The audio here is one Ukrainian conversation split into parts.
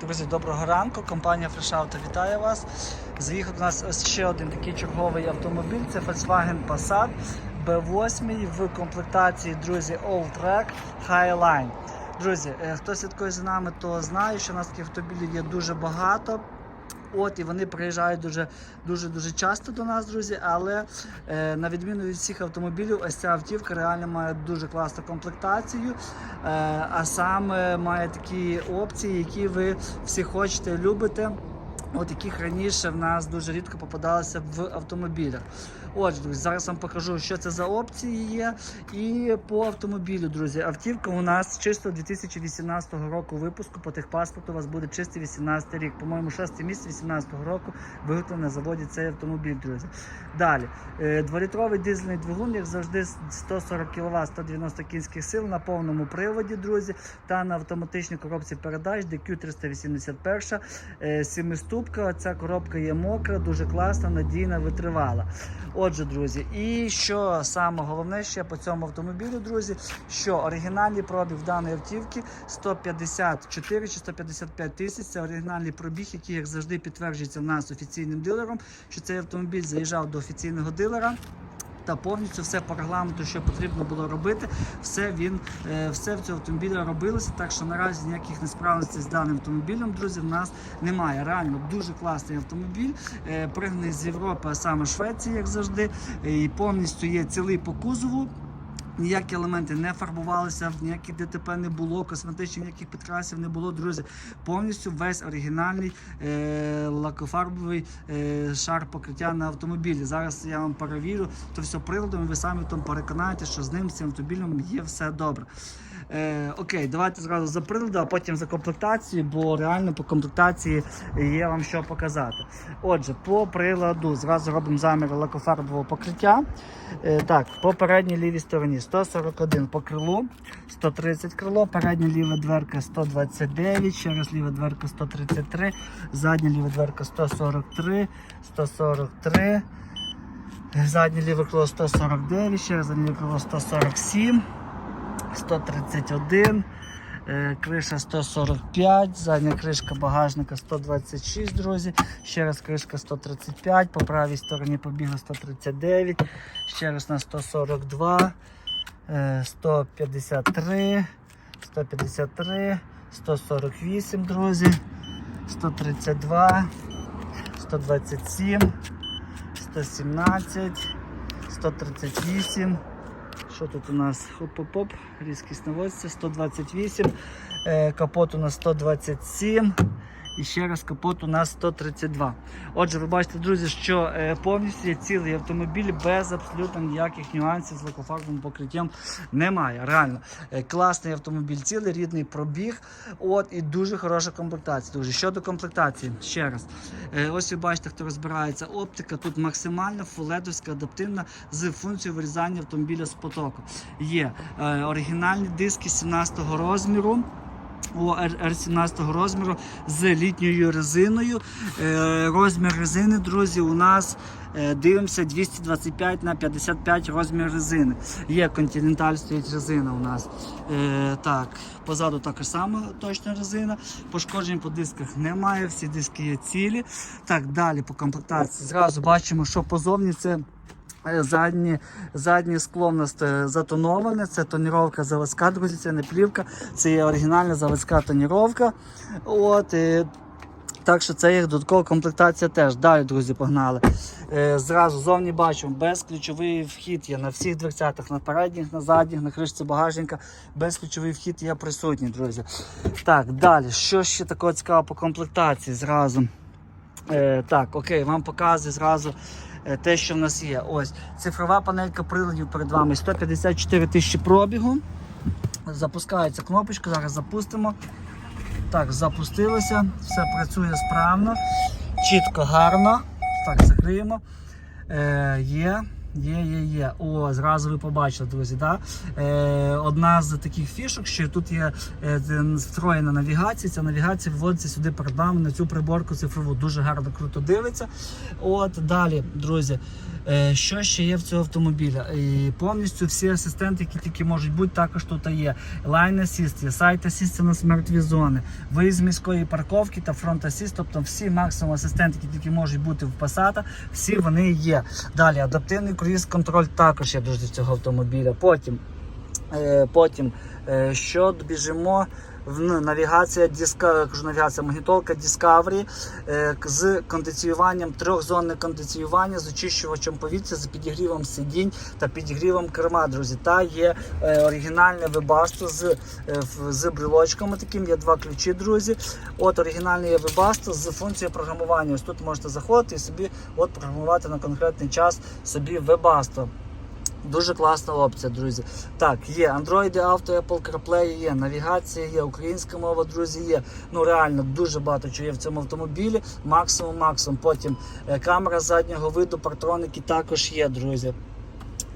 Друзі, доброго ранку. Компанія Fresh Auto вітає вас. Заїхав до нас ось ще один такий черговий автомобіль. Це Volkswagen Passat B8 в комплектації, друзі, Alltrack Highline. Друзі, е, хто слідкує за нами, то знає, що у нас таких автомобілів є дуже багато. От і вони приїжджають дуже дуже дуже часто до нас, друзі. Але е, на відміну від всіх автомобілів, ось ця автівка реально має дуже класну комплектацію, е, а саме має такі опції, які ви всі хочете, любите. От яких раніше в нас дуже рідко попадалися в автомобілях. Отже, зараз вам покажу, що це за опції є. І по автомобілю, друзі, автівка у нас чисто 2018 року випуску. По техпаспорту у вас буде чистий 18 рік. По-моєму, 6 місяць 18 року виготовлений на заводі цей автомобіль, друзі. Далі, е, дволітровий дизельний двигун, як завжди, 140 кВт, 190 кінських сил на повному приводі, друзі, та на автоматичній коробці передач DQ381, е, сімиступка. Ця коробка є мокра, дуже класна, надійна, витривала. Отже, друзі, і що саме головне ще по цьому автомобілю, друзі, що оригінальний пробіг даної автівки 154 чи 155 тисяч. Це оригінальний пробіг, який, як завжди, підтверджується в нас офіційним дилером, що цей автомобіль заїжджав до офіційного дилера. Та повністю все по регламенту, що потрібно було робити, все він е, все в цього автомобіля робилося. Так що наразі ніяких несправностей з даним автомобілем, друзі, в нас немає. Реально дуже класний автомобіль, е, пригнаний з Європи, а саме Швеції, як завжди, і повністю є цілий по кузову. Ніякі елементи не фарбувалися, ніяких ДТП не було, косметичних ніяких підкрасів не було, друзі. Повністю весь оригінальний е- лакофарбовий е- шар покриття на автомобілі. Зараз я вам перевірю, то все приладом, і ви самі там переконаєте, що з ним з цим автомобілем є все добре. Е, окей, давайте зразу за приладу, а потім за комплектацію, бо реально по комплектації є вам що показати. Отже, по приладу зразу робимо замір лакофарбового покриття. Е, так, по передній лівій стороні 141 по крилу, 130 крило, передня ліва дверка 129, ще раз ліва дверка 133, задня ліва дверка 143, 143. Заднє ліве крило 149, ще заднє ліве крило 147. 131, е, криша 145, задня кришка багажника 126, друзі. Ще раз кришка 135, по правій стороні побігла 139, ще раз на 142, е, 153, 153, 148, друзі, 132, 127, 117, 138. Що тут у нас? Хоп-хоп-хоп, різкість наводиться, 128, е, капот у нас 127 і ще раз капот у нас 132. Отже, ви бачите, друзі, що е, повністю є цілий автомобіль без абсолютно ніяких нюансів з лакофарбовим покриттям немає. Реально, Е, класний автомобіль, цілий рідний пробіг. От і дуже хороша комплектація. Дуже. Щодо комплектації, ще раз. Е, ось ви бачите, хто розбирається. Оптика тут максимально фуледовська, адаптивна з функцією вирізання автомобіля з потоку. Є оригінальні диски 17-го розміру. О, R17 розміру з літньою резиною. Е, розмір резини, друзі, у нас е, дивимося 225 на 55 розмір резини. Є Continental стоїть резина у нас. Е, так, позаду така сама точна резина. Пошкоджень по дисках немає, всі диски є цілі. Так, далі по комплектації. Зразу бачимо, що позовні це. Е, Заднє, заднє скло в нас е, затоноване, це тоніровка заводська, друзі, це не плівка, це є оригінальна заводська тоніровка. От, і, так що це є додаткова комплектація теж. Далі, друзі, погнали. Е, зразу зовні бачимо, безключовий вхід є на всіх дверцятах, на передніх, на задніх, на кришці багажника. Безключовий вхід є присутній, друзі. Так, далі. Що ще такого цікавого по комплектації зразу? Е, так, окей, вам показую зразу е, те, що в нас є. Ось цифрова панелька приладів перед вами 154 тисячі пробігу. Запускається кнопочка, зараз запустимо. Так, запустилося, все працює справно, чітко, гарно. Так, закриємо. Е, є. Є, є, є. О, зразу ви побачили, друзі. Да? Е, одна з таких фішок, що тут є е, встроєна навігація. Ця навігація вводиться сюди перед нами на цю приборку цифрову. Дуже гарно круто дивиться. От далі, друзі. Е, що ще є в цього автомобіля? І повністю всі асистенти, які тільки можуть бути, також тут є. Line Assist, є сайт Assist на смертві зони, виїзд з міської парковки та фронт Assist, тобто всі максимум асистенти, які тільки можуть бути в Passat, всі вони є. Далі адаптивний круїз контроль також я дуже до цього автомобіля. Потім, е, потім е, що біжимо навігація диска, кажу, навігація магнітолка Discovery е, з кондиціюванням, трьохзонне кондиціювання з очищувачем повітря, з підігрівом сидінь та підігрівом керма, друзі. Та є е, оригінальне вебасто з, е, з брелочками таким, є два ключі, друзі. От оригінальне є вебасто з функцією програмування. Ось тут можете заходити і собі от програмувати на конкретний час собі вебасто. Дуже класна опція, друзі. Так, є Android Auto, Apple CarPlay є, навігація є, українська мова, друзі, є. Ну реально дуже багато чого є в цьому автомобілі. Максимум, максимум. Потім е, камера заднього виду, партроники також є, друзі.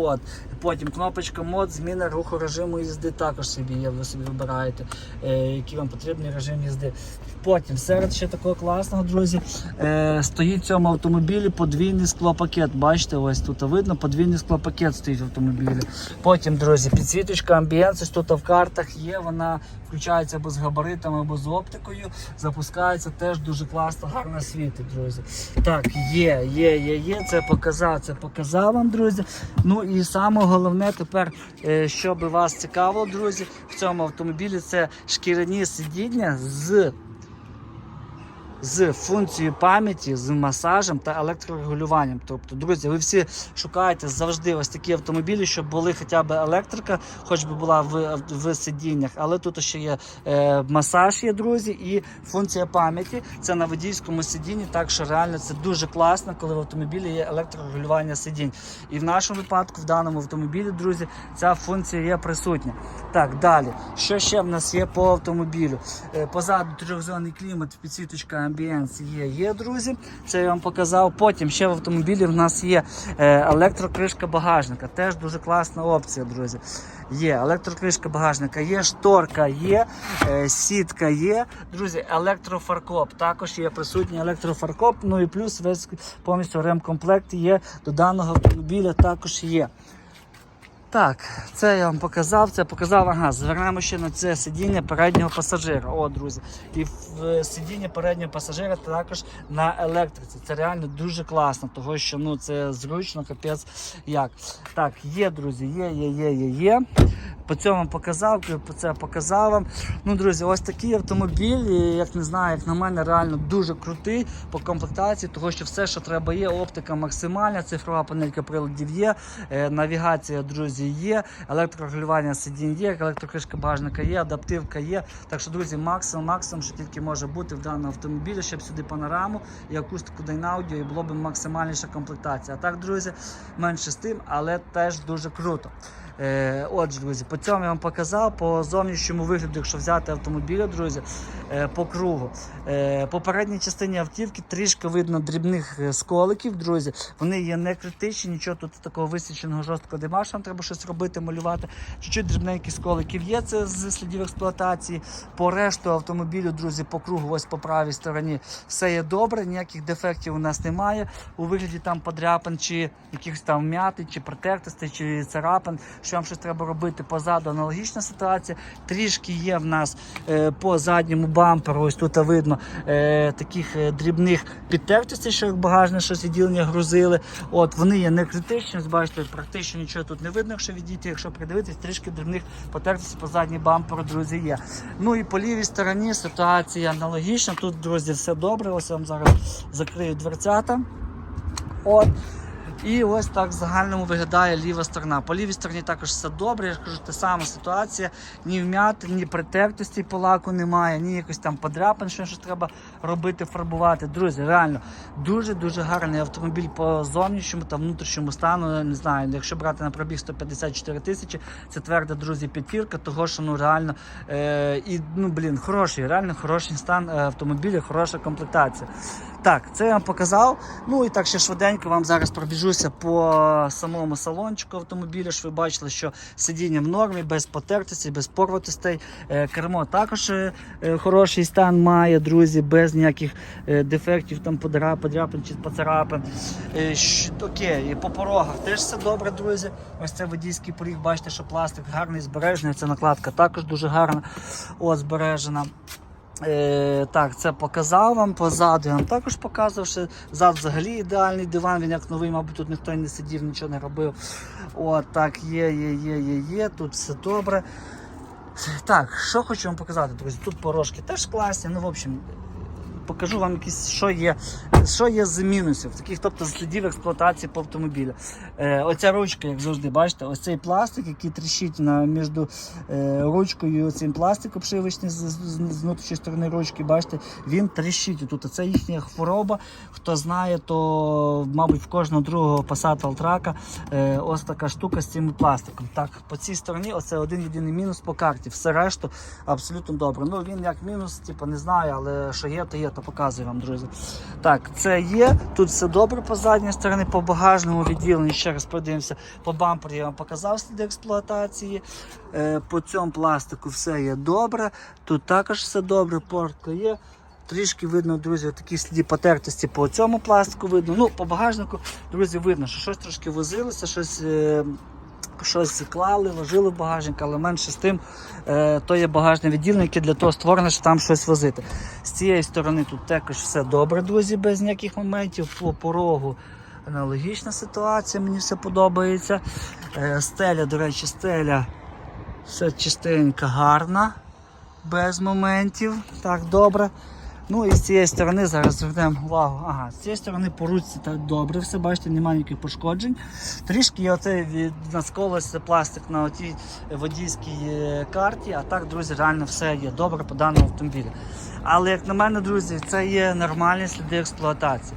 От, потім кнопочка мод, зміна руху режиму їзди також собі є. Ви собі вибираєте, е, який вам потрібний режим їзди. Потім серед ще такого класного, друзі, е, стоїть в цьому автомобілі подвійний склопакет. Бачите, ось тут видно, подвійний склопакет стоїть в автомобілі. Потім, друзі, підсвіточка амбієнс, ось тут в картах є, вона включається або з габаритами, або з оптикою. Запускається теж дуже класно, гарно світить, друзі. Так, є, є, є, є. Це показав, це показав вам, друзі. Ну і саме головне тепер, е, що би вас цікавило, друзі, в цьому автомобілі це шкіряні сидіння з з функцією пам'яті, з масажем та електрорегулюванням. Тобто, друзі, ви всі шукаєте завжди ось такі автомобілі, щоб були хоча б електрика, хоч би була в, в сидіннях, але тут ще є е, масаж, є друзі, і функція пам'яті. Це на водійському сидінні. Так що реально це дуже класно, коли в автомобілі є електрорегулювання сидінь. І в нашому випадку, в даному автомобілі, друзі, ця функція є присутня. Так, далі. Що ще в нас є по автомобілю? Е, Позаду трьохзонний клімат, підсвіточка амбієнс є, є, друзі. Це я вам показав. Потім ще в автомобілі в нас є е, електрокришка багажника. Теж дуже класна опція, друзі. Є електрокришка багажника, є шторка, є, е, сітка є. Друзі, електрофаркоп. Також є присутній електрофаркоп. Ну і плюс весь повністю ремкомплект є до даного автомобіля також є. Так, це я вам показав, це показав, ага, звернемо ще на це сидіння переднього пасажира. О, друзі. І в сидіння переднього пасажира також на електриці. Це реально дуже класно, тому що ну, це зручно, капець як. Так, є, друзі, є, є, є, є, є. По цьому показав, по це показав вам. Ну, друзі, ось такий автомобіль, як не знаю, як на мене, реально дуже крутий по комплектації, тому що все, що треба, є, оптика максимальна, цифрова панелька приладів є, е, навігація, друзі, є, електрорегулювання сидінь є, електрокришка багажника є, адаптивка є. Так що, друзі, максимум, максимум, що тільки може бути в даному автомобілі, щоб сюди панораму і акустику Dynaudіо, і було б максимальніша комплектація. А так, друзі, менше з тим, але теж дуже круто. Е, Отже, друзі, по цьому я вам показав по зовнішньому вигляду, якщо взяти автомобіля, друзі, е, по кругу. Е, По передній частині автівки трішки видно дрібних сколиків, друзі. Вони є не критичні, нічого тут такого висіченого жорсткого нема, що нам треба щось робити, малювати. Чуть-чуть дрібненьких сколиків є, це з слідів експлуатації. По решту автомобілю, друзі, по кругу, ось по правій стороні, все є добре, ніяких дефектів у нас немає. У вигляді там подряпин, чи якихось там вмятин, чи протертостей, чи царапин, що вам щось треба робити позаду аналогічна ситуація. Трішки є в нас е, по задньому бамперу, ось тут видно е, таких е, дрібних підтертостей, що багажне, що сидіння грузили. От вони є не критичні, бачите, практично нічого тут не видно, якщо відійти, якщо придивитись, трішки дрібних потертостей по задній бамперу, друзі, є. Ну і по лівій стороні ситуація аналогічна. Тут, друзі, все добре. Ось я вам зараз закрию дверцята. От. І ось так в загальному виглядає ліва сторона. По лівій стороні також все добре. Я ж кажу, та сама ситуація. Ні вм'яти, ні притертості по лаку немає, ні якось там подряпин, що щось треба робити, фарбувати. Друзі, реально дуже-дуже гарний автомобіль по зовнішньому та внутрішньому стану. Не знаю, якщо брати на пробіг 154 тисячі, це тверда, друзі, п'ятірка, того що ну реально е, і ну блін, хороший, реально хороший стан е, автомобіля, хороша комплектація. Так, це я вам показав. Ну і так ще швиденько вам зараз пробіжуся по самому салончику автомобіля. Щоб ви бачили, що сидіння в нормі, без потертостей, без порватостей. Е, Кермо також е, е, хороший стан має, друзі, без ніяких дефектів, там подряпин чи поцарапин. Окей, по порогах теж все добре, друзі. Ось це водійський поріг, бачите, що пластик гарний, збережений. Ця накладка також дуже гарна. От збережена. Е, так, це показав вам позаду. Я вам також показував, що зад взагалі ідеальний диван, він як новий, мабуть, тут ніхто не сидів, нічого не робив. От так, є, є, є, є, є, тут все добре. Так, що хочу вам показати, друзі. Тут порожки теж класні. Ну, в общем, покажу вам якісь, що є, що є з мінусів, таких, тобто слідів експлуатації по автомобілю. Е, оця ручка, як завжди, бачите, ось цей пластик, який тріщить на, між е, ручкою і цим пластик обшивочний з, з, з, з внутрішньої сторони ручки, бачите, він тріщить. Тут це їхня хвороба. Хто знає, то, мабуть, в кожного другого Passat Altraca е, ось така штука з цим пластиком. Так, по цій стороні оце один єдиний мінус по карті. Все решту абсолютно добре. Ну він як мінус, типу, не знаю, але що є, то є, то показую вам, друзі. Так, це є. Тут все добре по задній стороні, по багажному відділенні. Ще раз подивимося, по бампері я вам показав сліди експлуатації. Е, по цьому пластику все є добре. Тут також все добре, портка є. Трішки видно, друзі, такі сліди потертості по цьому пластику видно. Ну, по багажнику, друзі, видно, що щось трошки возилося, щось. Щось клали, ложили в багажник, але менше з тим, е, то є багажне відділення, яке для того створене, що там щось возити. З цієї сторони тут також все добре, друзі, без ніяких моментів. По порогу аналогічна ситуація, мені все подобається. Е, стеля, до речі, стеля все чистенька, гарна, без моментів. Так, добре. Ну і з цієї сторони зараз звернемо увагу. Ага, з цієї сторони по ручці так добре, все бачите, немає ніяких пошкоджень. Трішки є оцей від насколося пластик на отій водійській е, карті, а так, друзі, реально все є добре по даному автомобілю. Але як на мене, друзі, це є нормальні сліди експлуатації.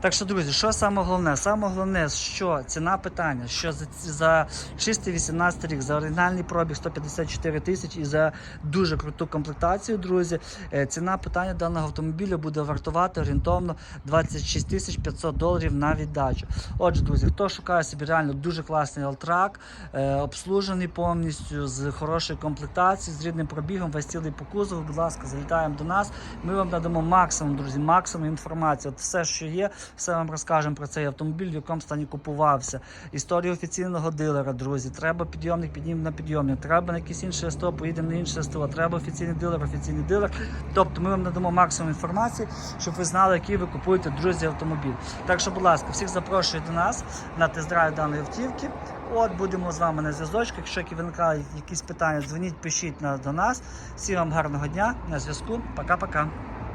Так що, друзі, що саме головне? Саме головне, що ціна питання, що за, за чистий 18 рік, за оригінальний пробіг 154 тисячі і за дуже круту комплектацію, друзі, е, ціна питання даного автомобіля буде вартувати орієнтовно 26 тисяч 500 доларів на віддачу. Отже, друзі, хто шукає собі реально дуже класний алтрак, е, обслужений повністю з хорошою комплектацією, з рідним пробігом, весь цілий по кузову, будь ласка, залітаємо до нас. Ми вам надамо максимум, друзі, максимум інформації. От все, що є, все вам розкажемо про цей автомобіль, в якому стані купувався. Історію офіційного дилера, друзі. Треба підйомник, піднімемо на підйомник. Треба на якийсь інший СТО, поїдемо на інше СТО. Треба офіційний дилер, офіційний дилер. Тобто ми вам надамо максимум інформації, щоб ви знали, який ви купуєте, друзі, автомобіль. Так що, будь ласка, всіх запрошую до нас на тест-драйв даної автівки. От будемо з вами на зв'язочку. Якщо які якісь питання, дзвоніть, пишіть до нас. Всім вам гарного дня на зв'язку. Пока-пока.